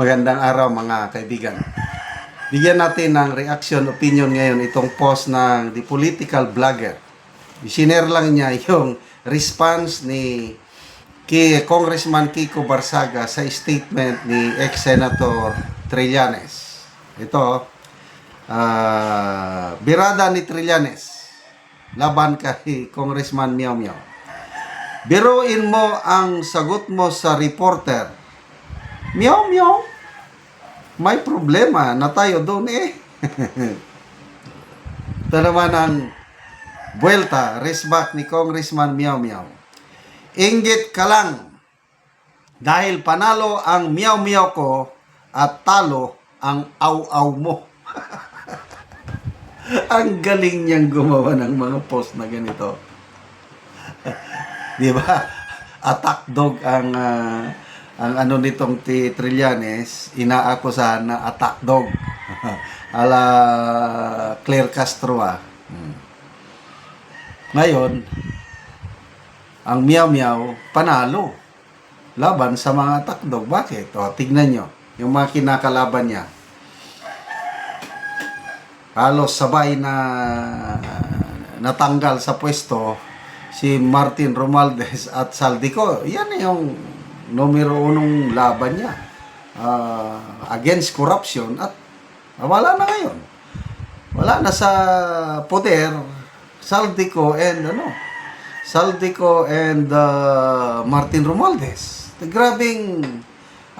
Magandang araw mga kaibigan. Bigyan natin ng reaction, opinion ngayon itong post ng The Political Blogger. Isinare lang niya yung response ni kay Congressman Kiko Barsaga sa statement ni ex-senator Trillanes. Ito, ah, birada ni Trillanes laban kay Congressman Miao Miao. Biruin mo ang sagot mo sa reporter. Miao Miao, may problema na tayo doon eh. Ito naman ang buwelta, resback ni Congressman Miao Miao. Inggit ka lang dahil panalo ang Miao Miao ko at talo ang aw-aw mo. ang galing niyang gumawa ng mga post na ganito. Di ba? Attack dog ang ah, ang ano nitong ti Trillanes, inaakusahan na attack dog. Ala Claire Castro ah. Hmm. Ngayon, ang Miao Miao panalo laban sa mga attack dog. Bakit? O, tignan nyo. Yung mga kinakalaban niya. Halos sabay na natanggal sa pwesto si Martin Romualdez at Saldico. Yan yung numero unong laban niya ah, against corruption at ah, wala na ngayon. Wala na sa poder Saldico and ano Saldico and ah, Martin Romualdez. Grabing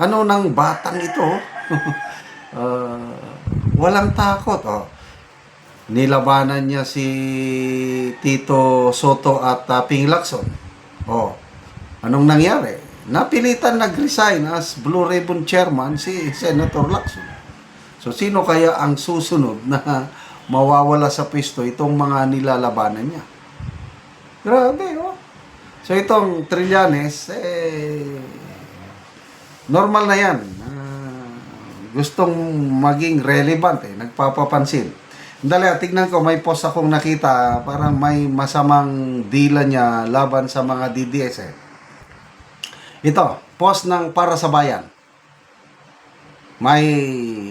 ano ng batang ito. Ah, walang takot oh nilabanan niya si Tito Soto at uh, Ping Lacson. Oh, anong nangyari? Napilitan nag-resign as Blue Ribbon Chairman si Senator Lacson. So, sino kaya ang susunod na mawawala sa pwesto itong mga nilalabanan niya? Grabe, oh. So, itong Trillanes, eh, normal na yan. Ah, gustong maging relevant, eh, nagpapapansin. Dali, tignan ko, may post akong nakita, parang may masamang dila niya laban sa mga DDS eh. Ito, post ng Para sa Bayan. May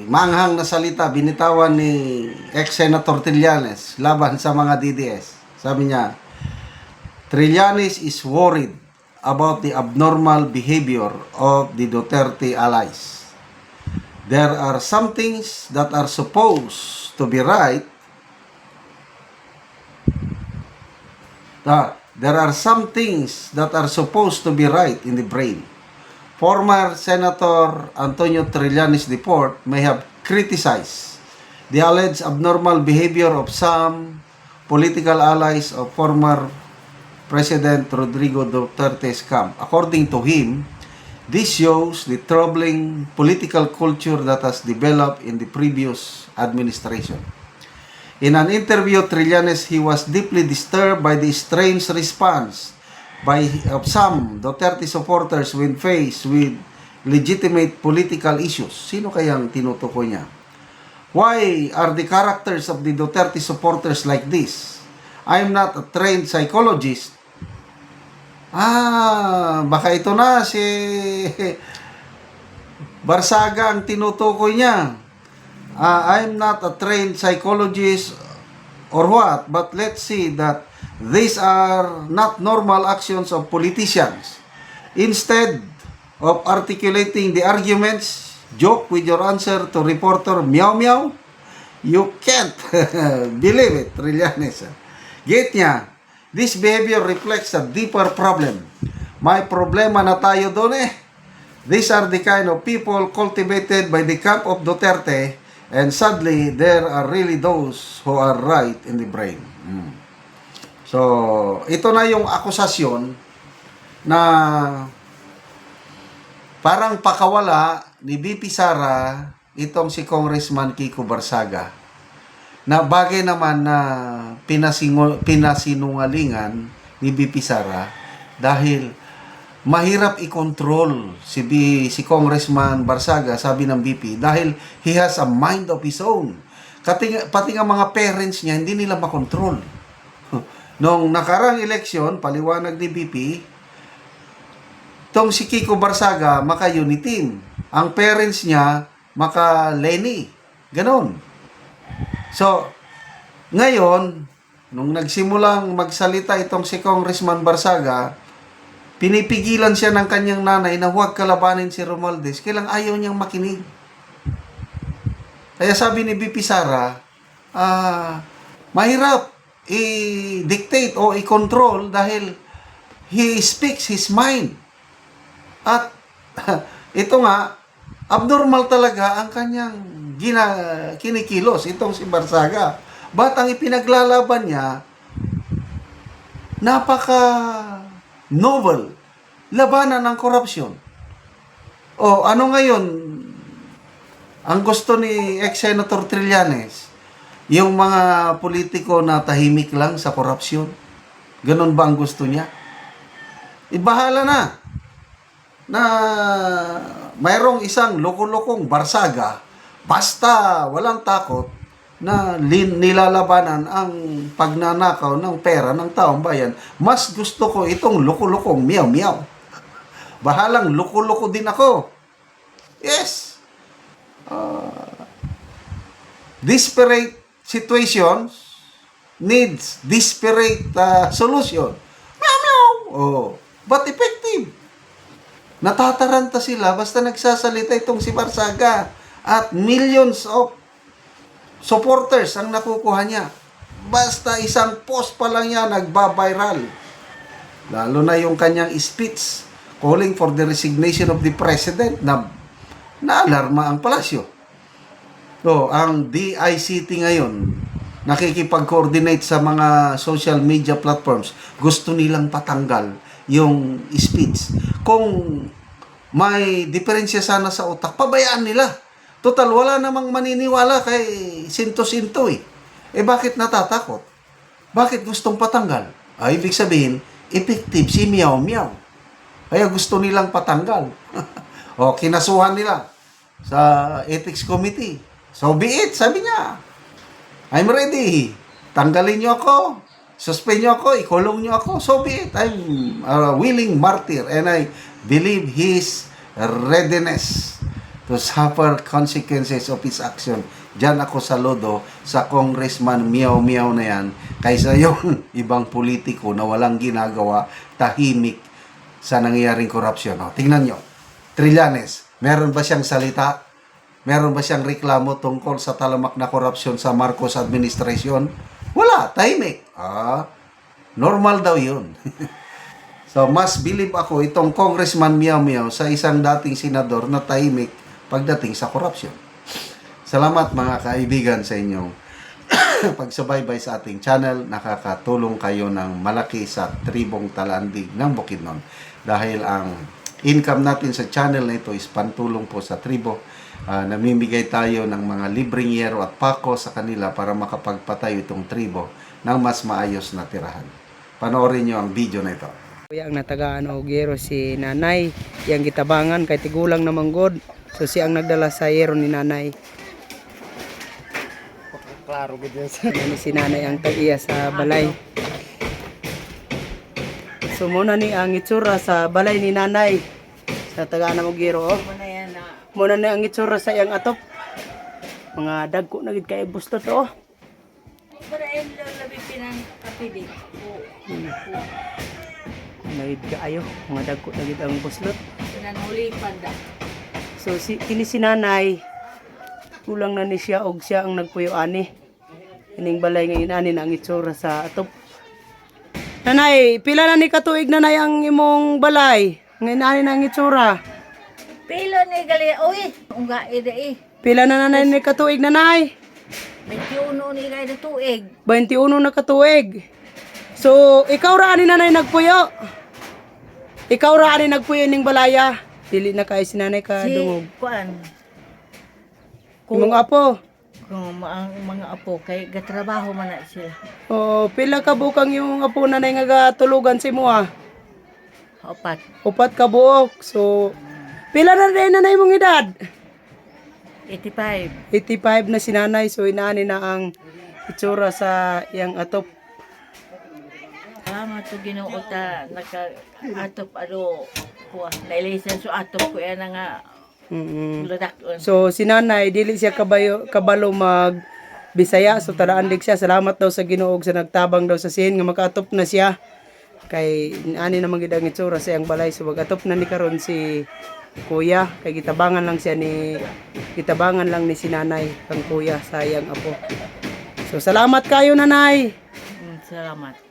manghang na salita binitawan ni ex-senator Trillanes laban sa mga DDS. Sabi niya, Trillanes is worried about the abnormal behavior of the Duterte allies. There are some things that are supposed to be right. Ah, there are some things that are supposed to be right in the brain. Former Senator Antonio Trillanes Deport may have criticized the alleged abnormal behavior of some political allies of former President Rodrigo Duterte's camp. According to him, this shows the troubling political culture that has developed in the previous administration. In an interview, Trillanes, he was deeply disturbed by the strange response by of some Duterte supporters when faced with legitimate political issues. Sino kayang tinutukoy niya? Why are the characters of the Duterte supporters like this? I'm not a trained psychologist. Ah, baka ito na si Barsaga ang tinutukoy niya. Ah, I'm not a trained psychologist or what, but let's see that these are not normal actions of politicians. Instead of articulating the arguments, joke with your answer to reporter Meow Meow, you can't believe it, Trillanes. Get niya, this behavior reflects a deeper problem. May problema na tayo doon eh. These are the kind of people cultivated by the camp of Duterte and sadly, there are really those who are right in the brain. Mm. So, ito na yung akusasyon na parang pakawala ni BP Sara itong si Congressman Kiko Barsaga na bagay naman na pinasinungalingan ni BP Sara dahil mahirap i-control si B, si Congressman Barsaga sabi ng BP dahil he has a mind of his own. Kati, pati nga mga parents niya hindi nila makontrol. Nung nakarang eleksyon, paliwanag ni BP, tong si Kiko Barsaga maka-Unitin. Ang parents niya maka-Lenny. Ganon. So, ngayon, nung nagsimulang magsalita itong si Congressman Barsaga, pinipigilan siya ng kanyang nanay na huwag kalabanin si Romualdez. Kailang ayaw niyang makinig. Kaya sabi ni BP Sara, ah, mahirap i-dictate o i-control dahil he speaks his mind. At ito nga, abnormal talaga ang kanyang gina, kinikilos, itong si Barsaga. Ba't ang ipinaglalaban niya, napaka novel, labanan ng korupsyon. O ano ngayon, ang gusto ni ex-senator Trillanes, yung mga politiko na tahimik lang sa korupsyon. Ganon ba ang gusto niya? Ibahala na na mayroong isang loko-lokong barsaga basta walang takot na nilalabanan ang pagnanakaw ng pera ng taong bayan. Mas gusto ko itong loko-lokong miyaw-miyaw. Bahalang loko-loko din ako. Yes. Uh, desperate situations needs desperate uh, solution. Meow, meow. Oh, but effective. Natataranta sila basta nagsasalita itong si Barsaga at millions of supporters ang nakukuha niya. Basta isang post pa lang niya nagba-viral. Lalo na yung kanyang speech calling for the resignation of the president na naalarma ang palasyo. So, ang DICT ngayon, nakikipag-coordinate sa mga social media platforms, gusto nilang patanggal yung speech. Kung may diferensya sana sa utak, pabayaan nila. Total, wala namang maniniwala kay sinto-sinto eh. Eh bakit natatakot? Bakit gustong patanggal? Ay, ibig sabihin, effective si Meow Meow. Kaya gusto nilang patanggal. o, kinasuhan nila sa ethics committee. So be it, sabi niya. I'm ready. Tanggalin niyo ako. Suspend niyo ako. Ikulong niyo ako. So be it. I'm a willing martyr and I believe his readiness to suffer consequences of his action. Diyan ako saludo sa congressman Meow na yan kaysa yung ibang politiko na walang ginagawa, tahimik sa nangyayaring korupsyon. O, tingnan nyo. Trillanes, meron ba siyang salita? Meron ba siyang reklamo tungkol sa talamak na korupsyon sa Marcos administration? Wala, tahimik. Ah, normal daw yun. so, mas believe ako itong congressman Meow sa isang dating senador na tahimik pagdating sa korupsyon. Salamat mga kaibigan sa inyong pagsubaybay sa ating channel. Nakakatulong kayo ng malaki sa tribong talandig ng Bukidnon. Dahil ang income natin sa channel na ito is pantulong po sa tribo. Ah, namimigay tayo ng mga libreng yero at pako sa kanila para makapagpatayo itong tribo ng mas maayos na tirahan. Panoorin nyo ang video na ito. Kuya ang natagaan og yero si nanay, yang gitabangan kay tigulang na manggod. So siya ang nagdala sa yero ni nanay. Klaro gud sa si nanay ang tag-iya sa balay. So muna ni ang itsura sa balay ni nanay sa tagaan na og yero. Oh. Muna ni ang itsura sa iyang atop. Mga dagko na gid kay busto to. Oh. Para yung labi pinang kapili. Nagid kaayo, mga dagko na gid ang buslot. Pinanuli panda. So si kini si nanay kulang na ni siya og siya ang nagpuyo ani. Ining balay ngayon ani na ang itsura sa atop. Nanay, pila na ni katuig nanay ang imong balay? Ngayon ani na ang itsura. Pilo ni gali. Uy, unga ida eh. Pila na nanay ni katuig nanay? 21 ni gali tuig. 21 na katuig. So, ikaw ra ani nanay nagpuyo. Ikaw ra ani nagpuyo ning balaya. Dili na kay si nanay ka Si, dungog. kuan. Imong apo. Kung ang mga apo, kay gatrabaho man na sila. Oh, pila ka bukang yung apo nanay nga gatulugan si mo ah. Opat. Upat ka buok. So, pila na rin na mong edad? 85. 85 na si nanay. So, inaani na ang itsura sa iyang atop. Tama to ginoo ta naka atop ano ko. Nailisan so atop ko yan nga Mm-mm. ladakon. So si nanay dili siya kabayo kabalo mag Bisaya so tadaan lig siya salamat daw sa Ginoo sa nagtabang daw sa sin nga makaatop na siya kay ani naman gid ang itsura sa iyang balay so magatop na ni karon si kuya kay gitabangan lang siya ni gitabangan lang ni si nanay kang kuya sa iyang apo. So salamat kayo nanay. Mm, salamat.